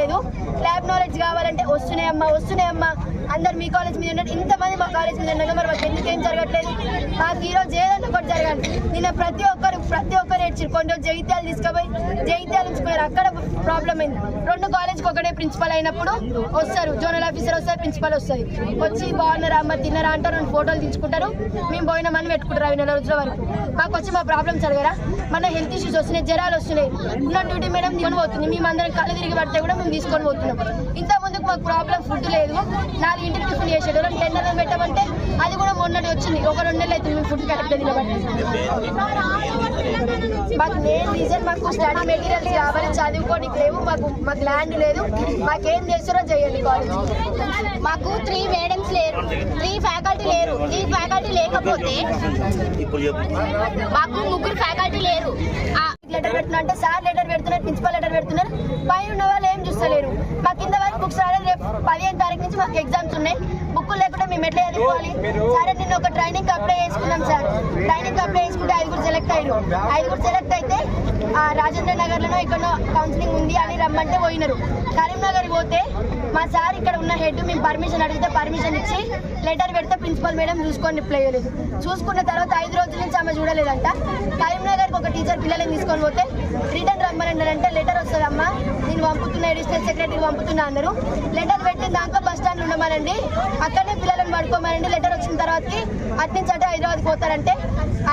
లేదు. Lab knowledge కావాలంటే వస్తున్నాయమ్మా వస్తున్నాయమ్మా అందరు మీ కాలేజ్ మీద ఉన్నారు. ఇంతమంది మా కాలేజ్ మీద ఉన్నారు. మరి మాకు ఎందుకేం జరగట్లేదు? మాకు ఈరోజు ఏదన్నా ఒకటి జరగాలి. నిన్న ప్రతి ఒక్కరు ప్రతి ఒక్కరు ఏడ్చారు కొన్ని జైత్యాలు జగిత్యాలు తీసుకుపోయి జైత్యాలు ఉంచుకున్నారు. అక్కడ ప్రాబ్లం అయింది. రెండు కాలేజ్కి ఒకటే ప్రిన్సిపల్ అయినప్పుడు వస్తారు. జోనల్ ఆఫీసర్ వస్తారు ప్రిన్సిపల్ వస్తుంది వచ్చి బాగున్నారా మరి తిన్నారా అంటారు. రెండు ఫోటోలు తీసుకుంటారు మేము పోయినామని పెట్టుకుంటారు అవి నెల రోజుల వరకు. మాకు వచ్చి మా ప్రాబ్లమ్స్ అడగరా మన హెల్త్ ఇష్యూస్ వస్తున్నాయి జ్వరాలు వస్తున్నాయి. ఉన్న డ్యూటీ మేడం తీసుకొని పోతుంది. మేము అందరం కళ్ళు తిరిగి పడితే కూడా మేము తీసుకొని పోతున్నాం. ఇంత ముందుకు మాకు ప్రాబ్లం ఫుడ్ లేదు. నాలుగు ఇంటికి టిఫిన్ చేసేది రెండు టెండర్లు పెట్టమంటే అది కూడా మొన్నటి వచ్చింది. ఒక రెండు నెలలు అవుతుంది మేము ఫుడ్ కరెక్ట్ తినబట్టి మాకు మెయిన్ రీజన్ మాకు స్టడీ మెటీరియల్స్ కావాలి చదువుకోనికి లేవు మాకు మాకు ల్యాండ్ లేదు. మాకేం చేస్తారో చేయండి కాలేజ్ మాకు త్రీ మేడమ్స్ లేరు త్రీ ఫ్యాకల్టీ లేరు. త్రీ ఫ్యాకల్టీ లేకపోతే మాకు ముగ్గురు ఫ్యాకల్టీ లేరు. ఆ, లెటర్ పెడుతున్నా అంటే సార్ లెటర్ పెడుతున్నారు ప్రిన్సిపల్ లెటర్ పెడుతున్నారు. పైన ఉన్న వాళ్ళు ఏం చూస్తలేరు. మాకు కింద రాలేదు రేపు పదిహేను తారీఖు నుంచి మాకు ఎగ్జామ్స్ ఉన్నాయి. బుక్ లేకుండా మేము ఎట్లా చదువుకోవాలి? సరే నిన్న ఒక ట్రైనింగ్ అప్లై చేసుకున్నాం సార్. ట్రైనింగ్ అప్లై చేసుకుంటే ఐదుగురు సెలెక్ట్ అయ్యారు. ఐదుగురు సెలెక్ట్ అయితే ఆ, రాజేంద్ర నగర్లోనో ఎక్కడో కౌన్సిలింగ్ ఉంది అని రమ్మంటే పోయినారు. కరీంనగర్ పోతే మా సార్ ఇక్కడ ఉన్న హెడ్ మేము పర్మిషన్ అడిగితే పర్మిషన్ ఇచ్చి లెటర్ పెడితే ప్రిన్సిపల్ మేడం చూసుకొని రిప్లై చేయలేదు. చూసుకున్న తర్వాత ఐదు రోజుల నుంచి ఆమె చూడలేదంట. కరీంనగర్కి ఒక టీచర్ పిల్లలని తీసుకొని పోతే రిటర్న్ రమ్మనంటే లెటర్ వస్తుంది అమ్మ. నేను పంపుతున్నా అడిషనల్ సెక్రటరీ పంపుతున్నా అన్నారు. లెటర్ పెట్టిన దాకా బస్ స్టాండ్ ఉండమనండి. అక్కడనే పిల్లలను పడుకోమనండి. లెటర్ వచ్చిన తర్వాతకి అట్నుంచి అంటే అటు హైదరాబాద్ పోతారంటే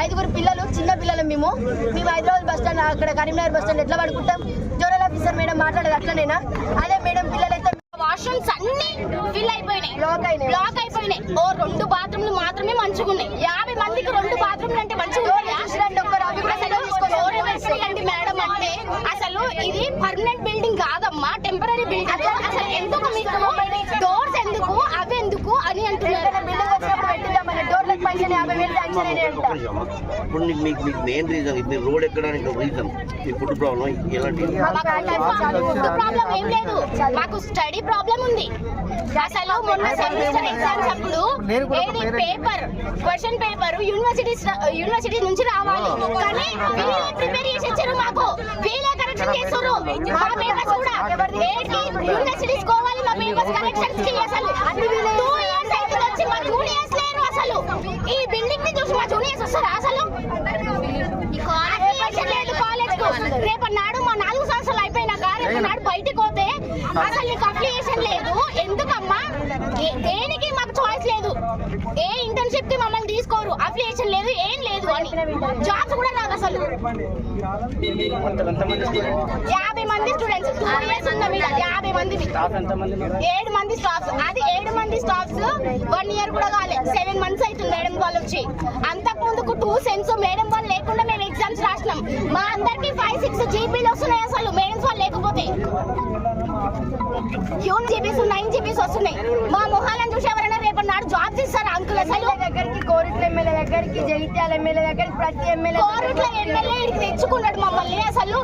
ఐదుగురు పిల్లలు చిన్న పిల్లలు మేము. మేము హైదరాబాద్ బస్ స్టాండ్ అక్కడ కరీంనగర్ బస్ స్టాండ్ ఎట్లా పడుకుంటాం? జోనల్ ఆఫీసర్ మేడం మాట్లాడేది అట్లనేనా? అదే మేడం పిల్లలైతే వాష్రూమ్స్ అన్ని ఫిల్ అయిపోయినాయి బ్లాక్ అయినాయి బ్లాక్ అయిపోయినాయి ఓ రెండు బాత్రూమ్లు మాత్రమే మంచిగా ఉన్నాయి యాభై మందికి రెండు బాత్రూమ్లు అంటే మంచిగా ఉన్నాయా? చూడండి ఒక్కరు అవి కూడా అసలు ఎవరు పెట్టండి మేడం అంటే అసలు ఇది పర్మనెంట్ బిల్డింగ్ కాదమ్మా టెంపరీ బిల్డింగ్ అసలు ఎందుకు మీకు డోర్స్ ఎందుకు అవి ఎందుకు అని అంటున్నారు బిల్డింగ్ వచ్చినప్పుడు పెట్టిద్దామని పైసలు యాభై వేలు శాంక్షన్ అయినాయి అంట. ఇప్పుడు నీకు మీకు మీకు మెయిన్ రీజన్ మీరు రోడ్ ఎక్కడానికి ఒక రీజన్ ఈ ఫుడ్ ప్రాబ్లం ఎలాంటి ప్రాబ్లం ఏం లేదు. మాకు స్టడీ ప్రాబ్లం ఉంది. అసలు మొన్న సెమిస్టర్ ఎగ్జామ్స్ అప్పుడు ఏది paper question paper university university నుంచి రావాలి. కానీ వీళ్ళే ప్రిపేర్ చేసి ఇచ్చారు మాకు. వీళ్ళే కరెక్షన్ చేస్తారు మా పేపర్స్ కూడా. ఏంటి? యూనివర్సిటీస్ కోవాలి మా పేపర్స్ కరెక్షన్స్కి అసలు అయితే వచ్చి మా జూనియర్స్ లేరు అసలు ఈ బిల్డింగ్ని చూసి మా జూనియర్స్ వస్తారా అసలు అఫిలియేషన్ లేదు కాలేజ్కు రేపు నాడు మా నాలుగు సంవత్సరాలు అయిపోయినాక రేపు నాడు బయటికి పోతే అసలు అఫిలియేషన్ లేదు. ఎందుకమ్మా? దేనికి మాకు చాయిస్ లేదు? ఏ ఇంటర్న్షిప్కి మమ్మల్ని తీసుకోరు. అఫిలియేషన్ లేదు ఏం లేదు అని. జాబ్స్ కూడా నాకు అసలు. యాభై మంది స్టూడెంట్స్ టూ ఇయర్స్ ఉందా మీద యాభై మంది. ఏడు మంది స్టాఫ్స్ అది ఏడు మంది స్టాఫ్స్ వన్ ఇయర్ కూడా కాలేదు సెవెన్ మంత్స్ అవుతుంది మేడం వాళ్ళు వచ్చి అంతకు ముందుకు టూ సెన్స్ మేడం వాళ్ళు లేకుండా మేము ఎగ్జామ్స్ రాసినాం మా అందరికి ఫైవ్ సిక్స్ జీబీలు వస్తున్నాయి అసలు మేడం వాళ్ళు లేకపోతే హ్యూన్ జీబీస్ నైన్ జీబీస్ వస్తున్నాయి మా మొహాలను చూసి ఎవరైనా రేపు నాడు జాబ్స్ ఇస్తారు అంకుల్ అసలు ఎమ్మెల్యే దగ్గరికి కోరిట్ల ఎమ్మెల్యే దగ్గరికి జగిత్యాల ఎమ్మెల్యే దగ్గరికి ప్రతి ఎమ్మెల్యే కోరుట్ల ఎమ్మెల్యే తెచ్చుకున్నాడు మమ్మల్ని. అసలు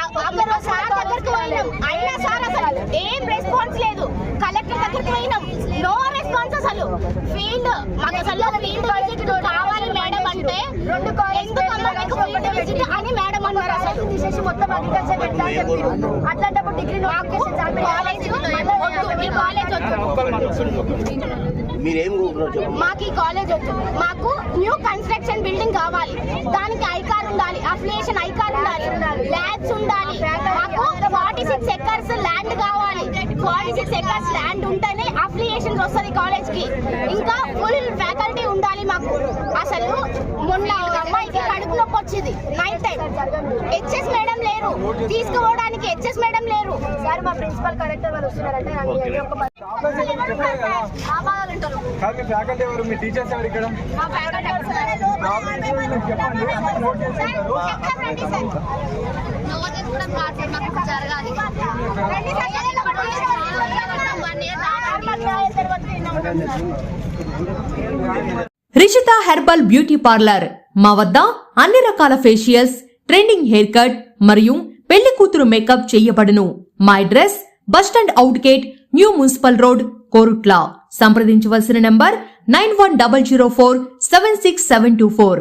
ఆ- అందరూ సార్ దగ్గరికి పోయినాం. అయినా సార్ అసలు ఏం రెస్పాన్స్ లేదు. కలెక్టర్ దగ్గరికి పోయినాం. నో రెస్పాన్స్ అసలు. ఫీల్డ్ మాకు అసలు ఫీల్డ్ విజిట్ కావాలి మేడం అంటే విజిట్ అని మేడం అన్నారు అసలు. తీసేసి మొత్తం అగ్రికల్చర్ పెట్టా అని చెప్పారు. అట్లాంటప్పుడు డిగ్రీ కాలేజ్ కాలేజ్ వద్దు మీరేం కోరుకున్నారు చెప్పండి మాకు ఈ కాలేజ్ వద్దు. మాకు న్యూ కన్స్ట్రక్షన్ బిల్డింగ్ కావాలి. దానికి ఐకార్ ఉండాలి అఫిలియేషన్ ఐకార్ ఉండాలి ల్యాబ్స్ ఉండాలి. మాకు ఫార్టీ సిక్స్ ఎకర్స్ ల్యాండ్ కావాలి. ఫార్టీ సిక్స్ ఎకర్స్ ల్యాండ్ ఉంటేనే అఫిలియేషన్ వస్తుంది కాలేజ్కి. ఇంకా ఫుల్ ఫ్యాకల్టీ ఉండాలి మాకు. అసలు మొన్న అమ్మాయికి కడుపు నొప్పి వచ్చింది నైట్ టైం హెచ్ఎస్ మేడం లేరు. తీసుకుపోవడానికి హెచ్ఎస్ మేడం లేరు. సార్ మా ప్రిన్సిపల్ కలెక్టర్ వాళ్ళు వస్తున్నారంటే కాదు మీ ఫ్యాకల్టీ ఎవరు? మీ టీచర్స్ ఎవరు ఇక్కడ? Rishitha herbal beauty parlour. మా వద్ద అన్ని రకాల ఫేషియల్స్ ట్రెండింగ్ హెయిర్ కట్ మరియు పెళ్ళి కూతురు మేకప్ చేయబడును. మా address bus stand out gate new municipal road Korutla. సంప్రదించవలసిన number nine one double zero four seven six seven two four.